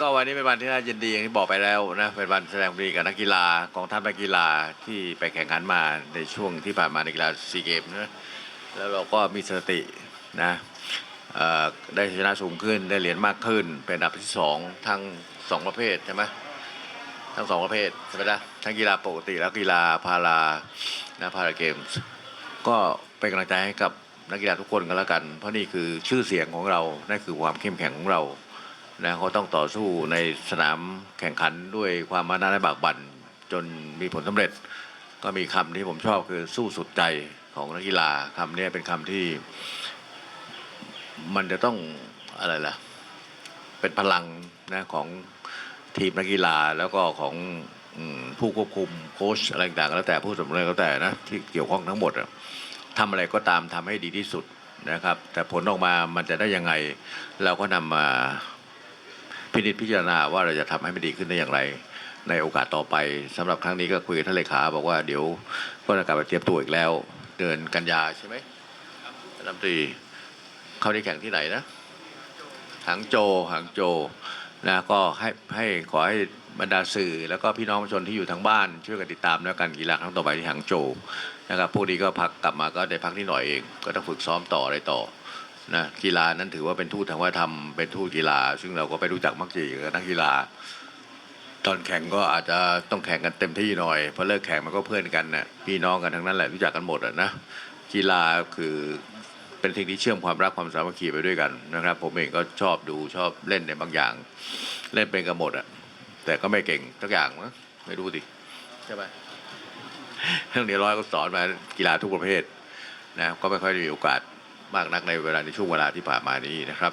ก็วันนี้เป็นวันที่น่ายินดีอย่างที่บอกไปแล้วนะเป็นวันแสดงความดีกับนักกีฬากองทัพนักกีฬาที่ไปแข่งขันมาในช่วงที่ผ่านมาในกีฬาซีเกมนะแล้วเราก็มีสตินะได้ชนะสูงขึ้นได้เหรียญมากขึ้น เป็นอันดับที่สองทั้งสองประเภทใช่ไหมทั้งสองประเภทใช่ไหมล่ะทั้งกีฬาปกติและกีฬาพารานะพาราเกมส์ก็เป็นกำลังใจให้กับนักกีฬาทุกคนกันแล้วกัน เพราะนี่คือชื่อเสียงของเรานั่นคือความเข้มแข็งของเรา นะเขาต้องต่อสู้ในสนามแข่งขันด้วยความมานะและบากบั่นจนมีผลสำเร็จ ก็มีคำที่ผมชอบคือสู้สุดใจของนักกีฬาคำนี้เป็นคำที่ มันจะต้องอะไรล่ะ เป็นพลังนะของทีมนักกีฬาแล้วก็ของผู้ควบคุมโค้ชอะไรต่างๆก็แล้วแต่ผู้สำเร็จก็แล้วแต่นะที่เกี่ยวข้องทั้งหมดอะทำอะไรก็ตามทำให้ดีที่สุดนะครับ แต่ผลออกมามันจะได้ยังไง เราก็นำมา พินิจพิจารณาว่าเราจะทำให้มันดีขึ้นได้อย่างไร ในโอกาสต่อไปสำหรับครั้งนี้ก็คุยกับท่านเลขาบอกว่าเดี๋ยวก็จะกลับไปเตรียมตัวอีกแล้ว เดือนกันยาใช่ไหมรัฐมนตรีเข้าได้แข่งที่ไหนนะหางโจหางโจนะก็ให้ให้ขอให้บรรดาสื่อ แล้วก็พี่น้องประชาชนที่อยู่ทางบ้าน ช่วยกันติดตามแล้วกันกีฬาครั้งต่อไปที่หางโจนะครับพวกนี้ก็พักกลับมาก็ได้พักนิดหน่อยเอง ก็ต้องฝึกซ้อมต่ออะไรต่อ นะกีฬานั้นถือว่าเป็นทูตทางวัฒนธรรมเป็นทูตกีฬา ซึ่งเราก็ไปรู้จักมักจีกับนักกีฬา ตอนแข่งก็อาจจะต้องแข่งกันเต็มที่หน่อยพอเลิกแข่งมันก็เพื่อนกันนะพี่น้องกันทั้งนั้นแหละรู้จักกันหมดอะนะกีฬาคือเป็นสิ่งที่เชื่อมความรักความสามัคคีไปด้วยกันนะครับ ผมเองก็ชอบดูชอบเล่นในบางอย่าง เล่นเป็นกันหมดอะแต่ก็ไม่เก่งทุกอย่างนะไม่รู้ดิใช่ไหมเรื่องนี้ร้อยก็สอนมากีฬาทุกประเภทนะก็ไม่ค่อยได้มีโอกาส มากนักในเวลาในช่วงเวลาที่ผ่านมานี้นะครับ